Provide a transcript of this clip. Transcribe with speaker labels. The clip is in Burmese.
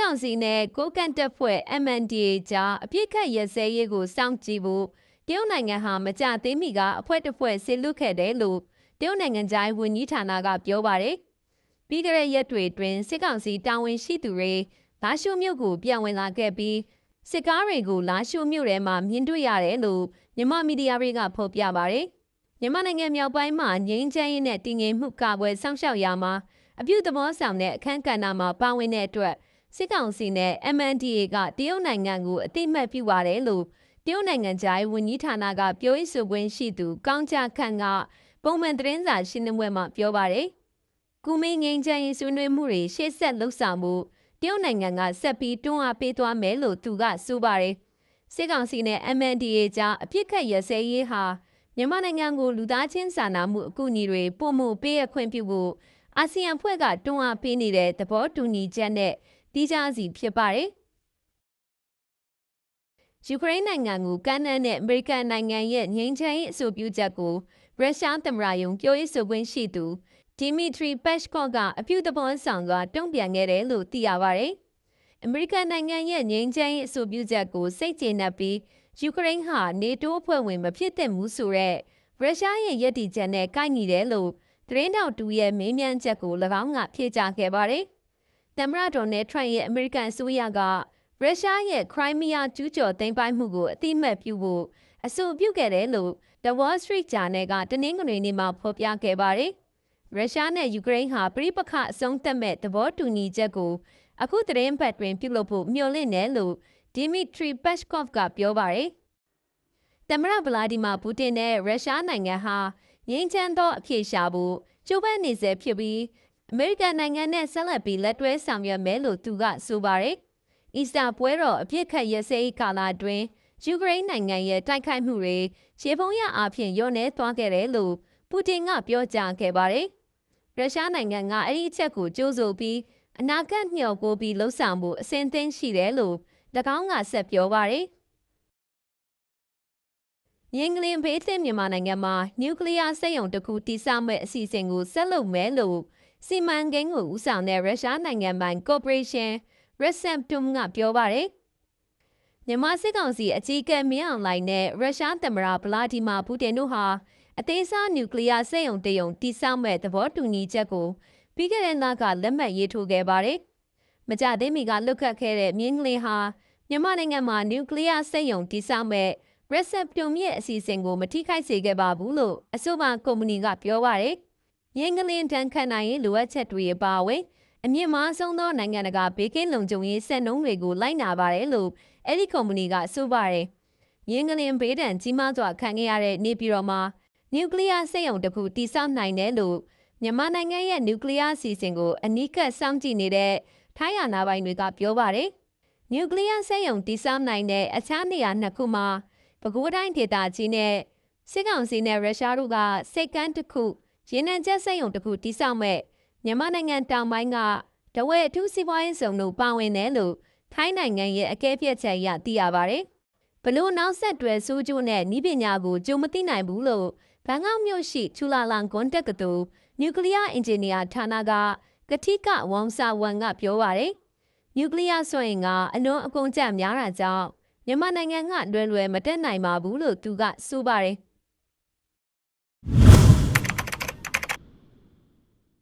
Speaker 1: ကောင်စီနဲ့ကိုကန့်တပ်ဖွဲ့ MNDA ကြားအပြစ်ခတ်ရစဲရေးကိုစောင့်ကြည့်ဖို့တရုတ်နိုင်ငံဟာမကြသေးမီကအဖွဲ့တစ်ဖွဲ့ဆစ်လွတ်ခဲ့တယ်လို့တရုတ်နိုင်ငံသားဝန်ကြီးဌာနကပြောပါတယ်။ပြီးကြတဲ့ရက်တွေတွင်စစ်ကောင်စီတာဝန်ရှိသူတွေလာရှိုးမြို့ကိုပြန်ဝင်လာခဲ့ပြီးစစ်ကားတွေကိုလာရှိုးမြို့ထဲမှာမြင်တွေ့ရတယ်လို့မြန်မာမီဒီယာတွေကဖော်ပြပါတယ်။မြန်မာနိုင်ငံမြောက်ပိုင်းမှာငြိမ်းချမ်းရေးနဲ့တည်ငြိမ်မှုကာကွယ်ဆောင်ရှောက်ရာမှာအပြုသဘောဆောင်တဲ့အခမ်းကဏ္ဍမှာပါဝင်တဲ့အတွက် စစ်ကောင်စီနဲ့ MNDA ကတရုတ်နိုင်ငံကိုအတိမတ်ပြုပါတယ်လို့တရုတ်နိုင်ငံသားဝန်ကြီးဌာနကပြောရေးဆိုခွင့်ရှိသူကောင်းကြခန့်ကပုံမှန်သတင်းစာရှင်းလင်းပွဲမှာပြောပါတယ်။ကုမင်းငင်းချမ်းရေးဆွေးနွေးမှုတွေရှေ့ဆက်လှုပ်ဆောင်မှုတရုတ်နိုင်ငံကဆက်ပြီးတွန်းအားပေးသွားမယ်လို့သူကဆိုပါတယ်။စစ်ကောင်စီနဲ့ MNDA ကြားအပြစ်ခတ်ရစဲရေးဟာမြန်မာနိုင်ငံကိုလူသားချင်းစာနာမှုအကူအညီတွေပုံမှုပေးအခွင့်ပြုဖို့အာဆီယံဖွဲ့ကတွန်းအားပေးနေတဲ့သဘောတူညီချက်နဲ့ တီးခြားစီဖြစ်ပါတယ်။ယူကရိန်းနိုင်ငံကိုကမ်းလှမ်းတဲ့အမေရိကန်နိုင်ငံရဲ့ငြိမ်းချမ်းရေးအဆိုပြုချက်ကိုရုရှားသမ္မတယုံပြောရေးဆိုခွင့်ရှိသူဒီမီထရီပက်ရှ်ကော့ကအပြုသဘောဆောင်စွာတုံ့ပြန်ခဲ့တယ်လို့သိရပါတယ်။အမေရိကန်နိုင်ငံရဲ့ငြိမ်းချမ်းရေးအဆိုပြုချက်ကိုစိတ်ကျေနပ်ပြီးယူကရိန်းဟာနေတိုးအဖွဲ့ဝင်မဖြစ်သင့်ဘူးဆိုတဲ့ရုရှားရဲ့ရည်တည်ချက်နဲ့ကိုက်ညီတယ်လို့သတင်းတောက်တူရဲ့မေးမြန်းချက်ကို၎င်းကဖြေကြားခဲ့ပါတယ်။ သမ္မတဒေါ်နယ်ထရန့်ရဲ့အမေရိကန်အစိုးရကရုရှားရဲ့ခရိုင်းမီးယားကျူးကျော်သိမ်းပိုက်မှုကိုအတိမတ်ပြုဖို့အဆိုပြုခဲ့တယ်လို့ The Wall Street Journal ကတနင်္ဂနွေနေ့မှာဖော်ပြခဲ့ပါတယ်။ရုရှားနဲ့ယူကရိန်းဟာပြိပခအဆုံးသတ်မဲ့သဘောတူညီချက်ကိုအခုသတင်းပတ်တွင်ပြုလုပ်ဖို့မျှော်လင့်တယ်လို့ဒီမီထရီပက်ရှ်ကော့ဖ်ကပြောပါတယ်။သမ္မတဗလာဒီမာပူတင်နဲ့ရုရှားနိုင်ငံဟာငြိမ်းချမ်းသောအဖြေရှာဖို့ကြိုးပမ်းနေစေဖြစ်ပြီး အမေရိကန်နိုင်ငံနဲ့ဆက်လက်ပြီးလက်တွဲဆောင်ရွက်မယ်လို့သူကဆိုပါတယ်။အီစတာပွဲတော်အပြစ်ခတ်ရစဲကာလအတွင်းယူကရိန်းနိုင်ငံရဲ့တိုက်ခိုက်မှုတွေခြေဖုံးရအဖြစ်ညှို့နှဲသွားခဲ့တယ်လို့ပူတင်ကပြောကြားခဲ့ပါတယ်။ရုရှားနိုင်ငံကအဲ့ဒီအချက်ကိုကြိုးဆိုပြီးအနာဂတ်မျှော်ကိုပြီးလှုပ်ဆောင်မှုအစဉ်သင်းရှိတယ်လို့၎င်းကဆက်ပြောပါတယ်။ ရင်းကလင်ဘေးသင့်မြန်မာနိုင်ငံမှာနျူကလ িয়ার စက်ရုံတစ်ခုတည်ဆောက်မဲ့အစီအစဉ်ကိုဆက်လုပ်မယ်လို့စီမံကိန်းကိုဦးဆောင်တဲ့ရုရှားနိုင်ငံပိုင် Corporation Rosatom ကပြောပါတယ်။မြန်မာစစ်ကောင်စီအကြီးအကဲမင်းအောင်လှိုင်နဲ့ရုရှားသမ္မတဗလာဒီမာပူတင်တို့ဟာအသေးစားနျူကလ িয়ার စက်ရုံတရုံတည်ဆောက်မဲ့သဘောတူညီချက်ကိုပြီးခဲ့တဲ့လကလက်မှတ်ရေးထိုးခဲ့ပါတယ်။မကြသေးမီကလွတ်ခတ်ခဲ့တဲ့မြင်းကလေးဟာမြန်မာနိုင်ငံမှာနျူကလ িয়ার စက်ရုံတည်ဆောက်မဲ့ Receptum ရဲ့အစီအစဉ်ကိုမထိခိုက်စေခဲ့ပါဘူးလို့အဆိုပါကုမ္ပဏီကပြောပါရယ်။ရင်းကလင်းတန်းခန့်နိုင်ရေးလိုအပ်ချက်တွေပါဝင်အမြင့်မားဆုံးသောနိုင်ငံတကာဘေးကင်းလုံခြုံရေးစက်နှုန်းတွေကိုလိုက်နာပါတယ်လို့အဲ့ဒီကုမ္ပဏီကဆိုပါရယ်။ရင်းကလင်းဘေးဒဏ်ကြီးမားစွာခံခဲ့ရတဲ့နေပြည်တော်မှာနျူကလ িয়ার စက်ရုံတစ်ခုတည်ဆောက်နိုင်တယ်လို့မြန်မာနိုင်ငံရဲ့နျူကလ িয়ার အစီအစဉ်ကိုအနီးကပ်စောင့်ကြည့်နေတဲ့ထိုင်းရနာပိုင်တွေကပြောပါတယ်။နျူကလ িয়ার စက်ရုံတည်ဆောက်နိုင်တဲ့အခြားနေရာနှစ်ခုမှာ ပဲခူးတိုင်းဒေသကြီးနဲ့စစ်ကောင်စီနဲ့ရုရှားတို့ကစိတ်ကမ်းတစ်ခုရေနံချက်စက်ရုံတစ်ခုတိစောက်မဲ့မြန်မာနိုင်ငံတောင်ပိုင်းကတဝဲအထူးစီးပွားရေးဆောင်တို့ပါဝင်တယ်လို့ထိုင်းနိုင်ငံရဲ့အကဲဖြတ်ချက်အရသိရပါတယ်။ဘလို့နောက်ဆက်တွဲစူးကျိုးနဲ့ဤပညာကိုကြုံမသိနိုင်ဘူးလို့ဘန်ကောက်မြို့ရှိချူလာလန်ကွန်တက်ကတူနျူကလ িয়ার အင်ဂျင်နီယာဌာနကကတိကဝမ်ဆာဝန်ကပြောပါတယ်။နျူကလ িয়ার ဆိုရင်ကအလွန်အကုန်ကြများတာကြောင့် မြန်မာနိုင်ငံကလွယ်လွယ်မတက်နိုင်ပါဘူးလို့သူကဆိုပါတယ်